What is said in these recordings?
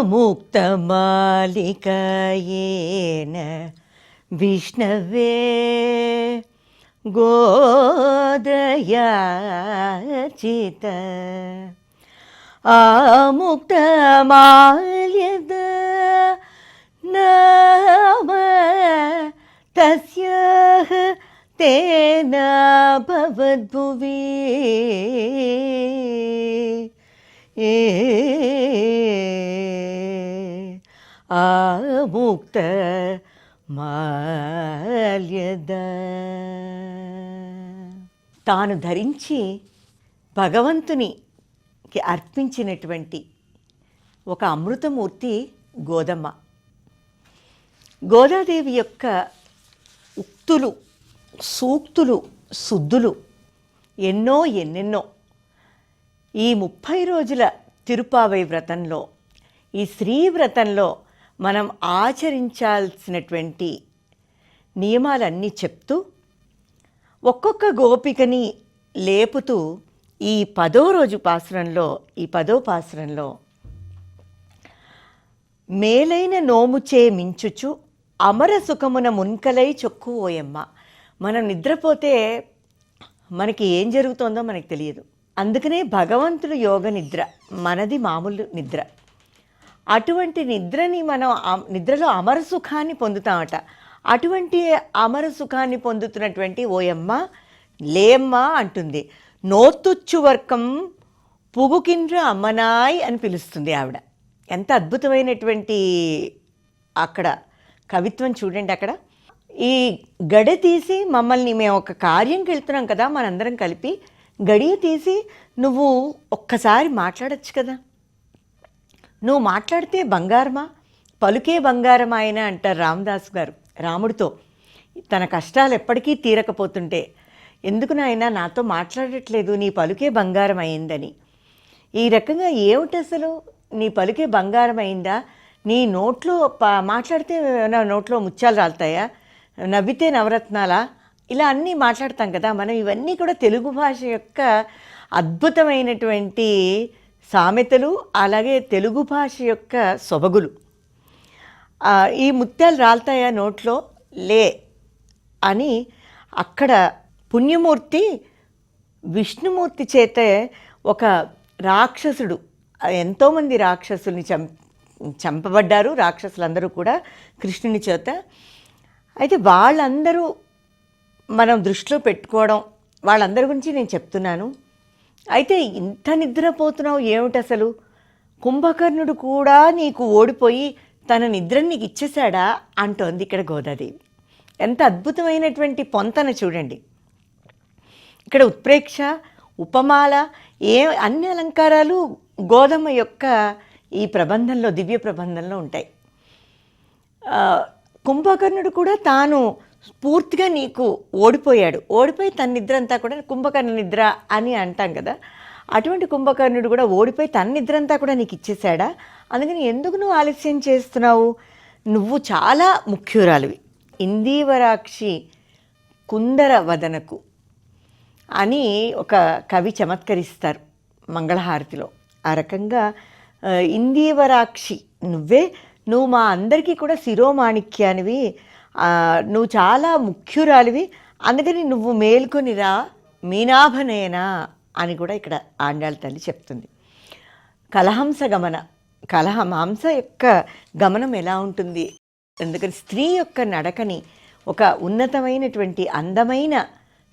आमुक्तमालिकयेन विष्णवे गोदयाचित आमुक्तमाल्यद नाम तस्याः तेन भवद्भुवि ఆముక్త మాల్యద తాను ధరించి భగవంతునికి అర్పించినటువంటి ఒక అమృతమూర్తి గోదమ్మ. గోదాదేవి యొక్క ఉక్తులు సూక్తులు శుద్ధులు ఎన్నో ఎన్నెన్నో. ఈ ముప్పై రోజుల తిరుపావై వ్రతంలో ఈ శ్రీ వ్రతంలో మనం ఆచరించాల్సినటువంటి నియమాలన్నీ చెప్తూ ఒక్కొక్క గోపికని లేపుతూ ఈ పదో రోజు పాసురంలో ఈ పదో పాసురంలో మేలైన నోముచే మించుచు అమర సుఖమున మున్కలై చొక్కు ఓయమ్మ. మనం నిద్రపోతే మనకి ఏం జరుగుతోందో మనకు తెలియదు. అందుకనే భగవంతుడు యోగ నిద్ర మనది మామూలు నిద్ర. అటువంటి నిద్రని మనం నిద్రలో అమర సుఖాన్ని పొందుతామట. అటువంటి అమర సుఖాన్ని పొందుతున్నటువంటి ఓయమ్మ లేమ్మ అంటుంది. నోతుచ్చు వర్కం పుగుకిండ్ర అమ్మనాయ్ అని పిలుస్తుంది ఆవిడ. ఎంత అద్భుతమైనటువంటి అక్కడ కవిత్వం చూడండి అక్కడ. ఈ గడి తీసి మమ్మల్ని మేము ఒక కార్యంకి వెళ్తున్నాం కదా మనందరం కలిపి. గడియ తీసి నువ్వు ఒక్కసారి మాట్లాడొచ్చు కదా. నువ్వు మాట్లాడితే బంగారమా? పలుకే బంగారమా ఆయన అంటారు రామదాస్ గారు రాముడితో. తన కష్టాలు ఎప్పటికీ తీరకపోతుంటే ఎందుకు నాయన నాతో మాట్లాడట్లేదు నీ పలుకే బంగారం అయిందని ఈ రకంగా ఏమిటి అసలు? నీ పలుకే బంగారం అయిందా నీ నోట్లో మాట్లాడితే నా నోట్లో ముత్యాలు రాలుతాయా? నవ్వితే నవరత్నాలా? ఇలా అన్నీ మాట్లాడతాం కదా మనం ఇవన్నీ కూడా తెలుగు భాష యొక్క అద్భుతమైనటువంటి సామెతలు అలాగే తెలుగు భాష యొక్క సొబగులు. ఈ ముత్యాలు రాలుతాయా నోట్లో? లే అని అక్కడ పుణ్యమూర్తి విష్ణుమూర్తి చేత ఒక రాక్షసుడు ఎంతోమంది రాక్షసుల్ని చం చంపబడ్డారు. రాక్షసులందరూ కూడా కృష్ణుని చేత. అయితే వాళ్ళందరూ మనం దృష్టిలో పెట్టుకోవడం వాళ్ళందరి గురించి నేను చెప్తున్నాను. అయితే ఇంత నిద్రపోతున్నావు ఏమిటి అసలు? కుంభకర్ణుడు కూడా నీకు ఓడిపోయి తన నిద్రని నీకు ఇచ్చేశాడా? అంటోంది ఇక్కడ గోదాదేవి. ఎంత అద్భుతమైనటువంటి పొంతన చూడండి. ఇక్కడ ఉత్ప్రేక్ష ఉపమాల ఏ అన్ని అలంకారాలు గోధుమ యొక్క ఈ ప్రబంధంలో దివ్య ప్రబంధంలో ఉంటాయి. కుంభకర్ణుడు కూడా తాను పూర్తిగా నీకు ఓడిపోయాడు. ఓడిపోయి తన నిద్ర అంతా కూడా కుంభకర్ణ నిద్ర అని అంటాం కదా. అటువంటి కుంభకర్ణుడు కూడా ఓడిపోయి తన నిద్ర అంతా కూడా నీకు ఇచ్చేశాడా? అందుకని ఎందుకు నువ్వు ఆలస్యం చేస్తున్నావు? నువ్వు చాలా ముఖ్యురాలివి. ఇందీవరాక్షి కుందర వదనకు అని ఒక కవి చమత్కరిస్తారు మంగళహారతిలో. ఆ రకంగా ఇందీవరాక్షి నువ్వే నువ్వు మా అందరికీ కూడా శిరోమాణిక్యానివి. నువ్వు చాలా ముఖ్యురాలివి. అందుకని నువ్వు మేల్కొనిరా మీనాభనేనా అని కూడా ఇక్కడ ఆండాళ్ళ తల్లి చెప్తుంది. కలహంస గమన. కలహం హంస యొక్క గమనం ఎలా ఉంటుంది? ఎందుకని స్త్రీ యొక్క నడకని ఒక ఉన్నతమైనటువంటి అందమైన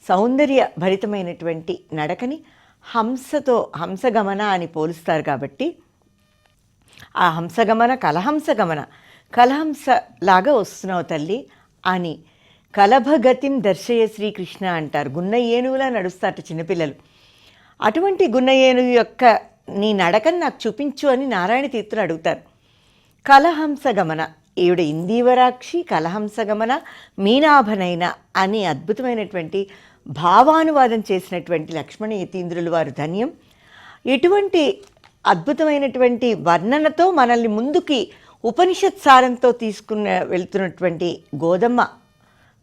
సౌందర్య భరితమైనటువంటి నడకని హంసతో హంసగమన అని పోలుస్తారు కాబట్టి ఆ హంసగమన కలహంసగమన కలహంస లాగా వస్తున్నావు తల్లి అని కలభగతిం దర్శయ శ్రీకృష్ణ అంటారు. గున్న ఏనుగులా నడుస్తారట చిన్నపిల్లలు. అటువంటి గున్న ఏనుగు యొక్క నీ నడకను నాకు చూపించు అని నారాయణ తీర్థులు అడుగుతారు. కలహంస గమన ఈవిడ ఇందీవరాక్షి కలహంస గమన మీనాభనైన అని అద్భుతమైనటువంటి భావానువాదం చేసినటువంటి లక్ష్మణ యతీంద్రులు వారు ధన్యం. ఇటువంటి అద్భుతమైనటువంటి వర్ణనతో మనల్ని ముందుకి ఉపనిషత్ సారంతో తీసుకున్న వెళ్తున్నటువంటి గోధుమ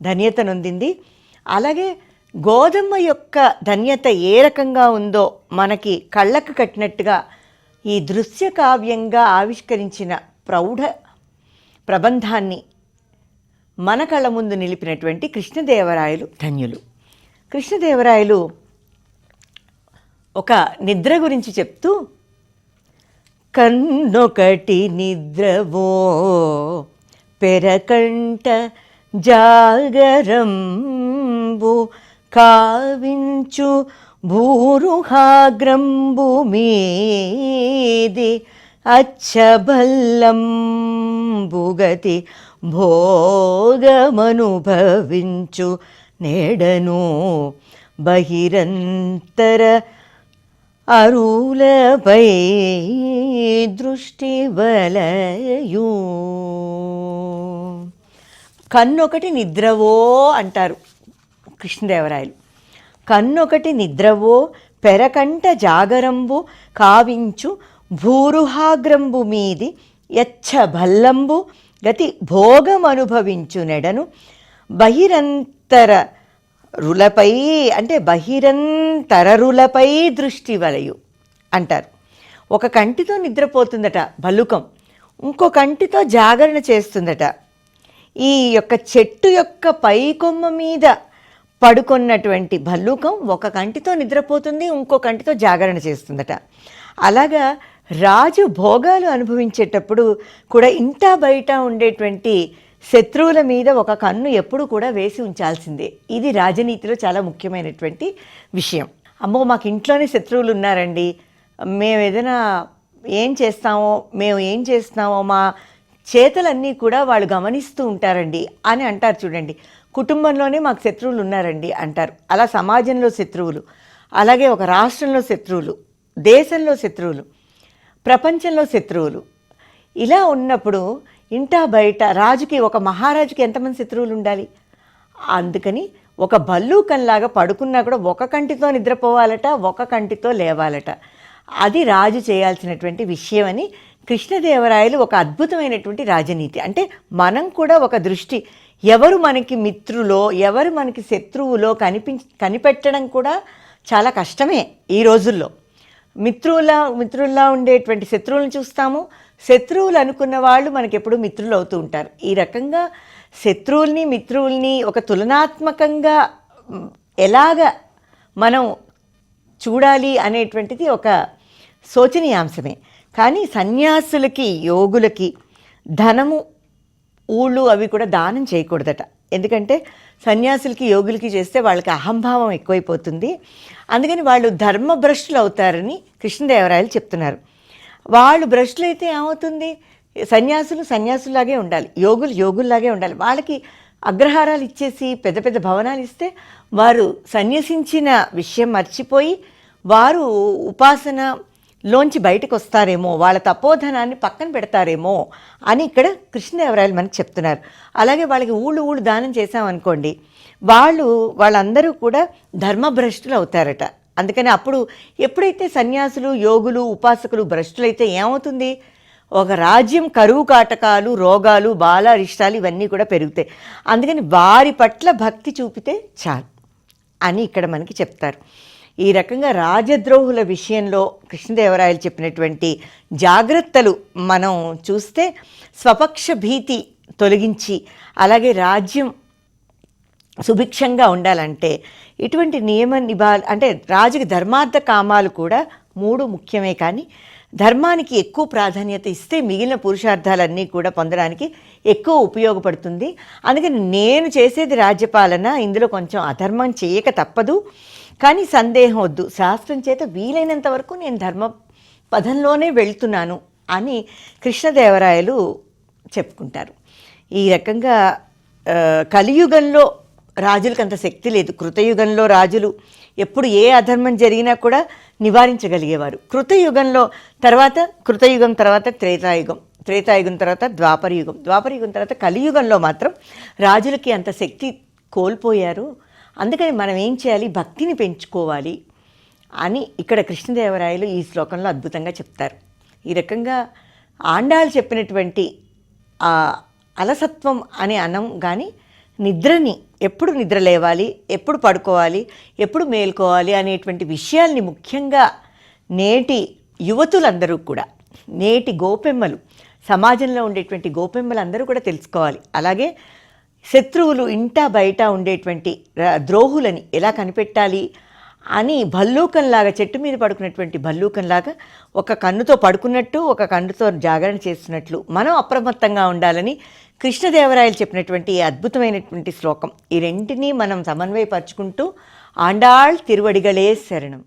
ధన్యత నొందింది. అలాగే గోధుమ యొక్క ధన్యత ఏ రకంగా ఉందో మనకి కళ్ళకు కట్టినట్టుగా ఈ దృశ్య కావ్యంగా ఆవిష్కరించిన ప్రౌఢ ప్రబంధాన్ని మన కళ్ళ ముందు నిలిపినటువంటి కృష్ణదేవరాయలు ధన్యులు. కృష్ణదేవరాయలు ఒక నిద్ర గురించి చెప్తూ కన్నొకటి నిద్రవో. పెరకంట జాగరంబు కావించు భూరుహాగ్రంబు మీది అచ్చబల్లంబుగతి భోగమనుభవించు నేడను బహిరంతర అరులపై దృష్టి వలయు కన్నొకటి నిద్రవో అంటారు కృష్ణదేవరాయలు. కన్నొకటి నిద్రవో పెరకంట జాగరంబు కావించు భూరుహాగ్రంబు మీది యచ్చ భల్లంబు గతి భోగమనుభవించు నెడను బహిరంతర రులపై అంటే బహిరంతరరులపై దృష్టి వలయు అంటారు. ఒక కంటితో నిద్రపోతుందట భలుకం ఇంకో కంటితో జాగరణ చేస్తుందట. ఈ యొక్క చెట్టు యొక్క పై కొమ్మ మీద పడుకున్నటువంటి భల్లూకం ఒక కంటితో నిద్రపోతుంది ఇంకో కంటితో జాగరణ చేస్తుందట. అలాగా రాజు భోగాలు అనుభవించేటప్పుడు కూడా ఇంత బయట ఉండేటువంటి శత్రువుల మీద ఒక కన్ను ఎప్పుడు కూడా వేసి ఉంచాల్సిందే. ఇది రాజనీతిలో చాలా ముఖ్యమైనటువంటి విషయం. అమ్మో మాకు ఇంట్లోనే శత్రువులు ఉన్నారండి. మేము ఏదైనా ఏం చేస్తామో మేము ఏం చేస్తున్నామో మా చేతలన్నీ కూడా వాళ్ళు గమనిస్తూ ఉంటారండి అని అంటారు చూడండి. కుటుంబంలోనే మాకు శత్రువులు ఉన్నారండి అంటారు. అలా సమాజంలో శత్రువులు అలాగే ఒక రాష్ట్రంలో శత్రువులు దేశంలో శత్రువులు ప్రపంచంలో శత్రువులు ఇలా ఉన్నప్పుడు ఇంటా బయట రాజుకి ఒక మహారాజుకి ఎంతమంది శత్రువులు ఉండాలి? అందుకని ఒక బల్లూకంలాగా పడుకున్నా కూడా ఒక కంటితో నిద్రపోవాలట ఒక కంటితో లేవాలట. అది రాజు చేయాల్సినటువంటి విషయం అని కృష్ణదేవరాయలు ఒక అద్భుతమైనటువంటి రాజనీతి. అంటే మనం కూడా ఒక దృష్టి ఎవరు మనకి మిత్రులో ఎవరు మనకి శత్రువులో కనిపించ కనిపెట్టడం కూడా చాలా కష్టమే ఈ రోజుల్లో. మిత్రులా మిత్రుల్లా ఉండేటువంటి శత్రువులను చూస్తాము శత్రువులు అనుకున్న వాళ్ళు మనకెప్పుడు మిత్రులు అవుతూ ఉంటారు. ఈ రకంగా శత్రువుల్ని మిత్రువుల్ని ఒక తులనాత్మకంగా ఎలాగ మనం చూడాలి అనేటువంటిది ఒక శోచనీయాంశమే. కానీ సన్యాసులకి యోగులకి ధనము ఊళ్ళు అవి కూడా దానం చేయకూడదట. ఎందుకంటే సన్యాసులకి యోగులకి చేస్తే వాళ్ళకి అహంభావం ఎక్కువైపోతుంది. అందుకని వాళ్ళు ధర్మభ్రష్టులు అవుతారని కృష్ణదేవరాయలు చెప్తున్నారు. వాళ్ళు భ్రష్టులు అయితే ఏమవుతుంది? సన్యాసులు సన్యాసులాగే ఉండాలి. యోగులు యోగుల్లాగే ఉండాలి. వాళ్ళకి అగ్రహారాలు ఇచ్చేసి పెద్ద పెద్ద భవనాలు ఇస్తే వారు సన్యసించిన విషయం మర్చిపోయి వారు ఉపాసనలోంచి బయటకు వస్తారేమో వాళ్ళ తపోధనాన్ని పక్కన పెడతారేమో అని ఇక్కడ కృష్ణదేవరాయలు మనకు చెప్తున్నారు. అలాగే వాళ్ళకి ఊళ్ళు ఊళ్ళు దానం చేశామనుకోండి వాళ్ళు వాళ్ళందరూ కూడా ధర్మభ్రష్టులు అవుతారట. అందుకని అప్పుడు ఎప్పుడైతే సన్యాసులు యోగులు ఉపాసకులు భ్రష్టులైతే ఏమవుతుంది? ఒక రాజ్యం కరువు కాటకాలు రోగాలు బాలారిష్టాలు ఇవన్నీ కూడా పెరుగుతాయి. అందుకని వారి పట్ల భక్తి చూపితే చాలు అని ఇక్కడ మనకి చెప్తారు. ఈ రకంగా రాజద్రోహుల విషయంలో కృష్ణదేవరాయలు చెప్పినటువంటి జాగ్రత్తలు మనం చూస్తే స్వపక్ష భీతి తొలగించి అలాగే రాజ్యం సుభిక్షంగా ఉండాలంటే ఇటువంటి నియమ నిబా అంటే రాజుకి ధర్మార్థ కామాలు కూడా మూడు ముఖ్యమే కానీ ధర్మానికి ఎక్కువ ప్రాధాన్యత ఇస్తే మిగిలిన పురుషార్థాలన్నీ కూడా పొందడానికి ఎక్కువ ఉపయోగపడుతుంది. అందుకని నేను చేసేది రాజ్యపాలన ఇందులో కొంచెం అధర్మం చేయక తప్పదు. కానీ సందేహం వద్దు. శాస్త్రం చేత వీలైనంత వరకు నేను ధర్మ పదంలోనే వెళ్తున్నాను అని కృష్ణదేవరాయలు చెప్పుకుంటారు. ఈ రకంగా కలియుగంలో రాజులకు అంత శక్తి లేదు. కృతయుగంలో రాజులు ఎప్పుడు ఏ అధర్మం జరిగినా కూడా నివారించగలిగేవారు. కృతయుగంలో తర్వాత కృతయుగం తర్వాత త్రేతాయుగం త్రేతాయుగం తర్వాత ద్వాపరయుగం. ద్వాపరయుగం తర్వాత కలియుగంలో మాత్రం రాజులకి అంత శక్తి కోల్పోయారు. అందుకని మనం ఏం చేయాలి? భక్తిని పెంచుకోవాలి అని ఇక్కడ కృష్ణదేవరాయలు ఈ శ్లోకంలో అద్భుతంగా చెప్తారు. ఈ రకంగా ఆండాలు చెప్పినటువంటి అలసత్వం అనే అనం కానీ నిద్రని ఎప్పుడు నిద్ర లేవాలి ఎప్పుడు పడుకోవాలి ఎప్పుడు మేల్కోవాలి అనేటువంటి విషయాల్ని ముఖ్యంగా నేటి యువతులందరూ కూడా నేటి గోపెమ్మలు సమాజంలో ఉండేటువంటి గోపెమ్మలు అందరూ కూడా తెలుసుకోవాలి. అలాగే శత్రువులు ఇంటా బయట ఉండేటువంటి ద్రోహులని ఎలా కనిపెట్టాలి అని భల్లూకంలాగా చెట్టు మీద పడుకున్నటువంటి భల్లూకంలాగా ఒక కన్నుతో పడుకున్నట్టు ఒక కన్నుతో జాగరణ చేస్తున్నట్లు మనం అప్రమత్తంగా ఉండాలని కృష్ణదేవరాయలు చెప్పినటువంటి ఈ అద్భుతమైనటువంటి శ్లోకం. ఈ రెంటిని మనం సమన్వయపరుచుకుంటూ ఆండాళ్ తిరువడిగలే శరణం.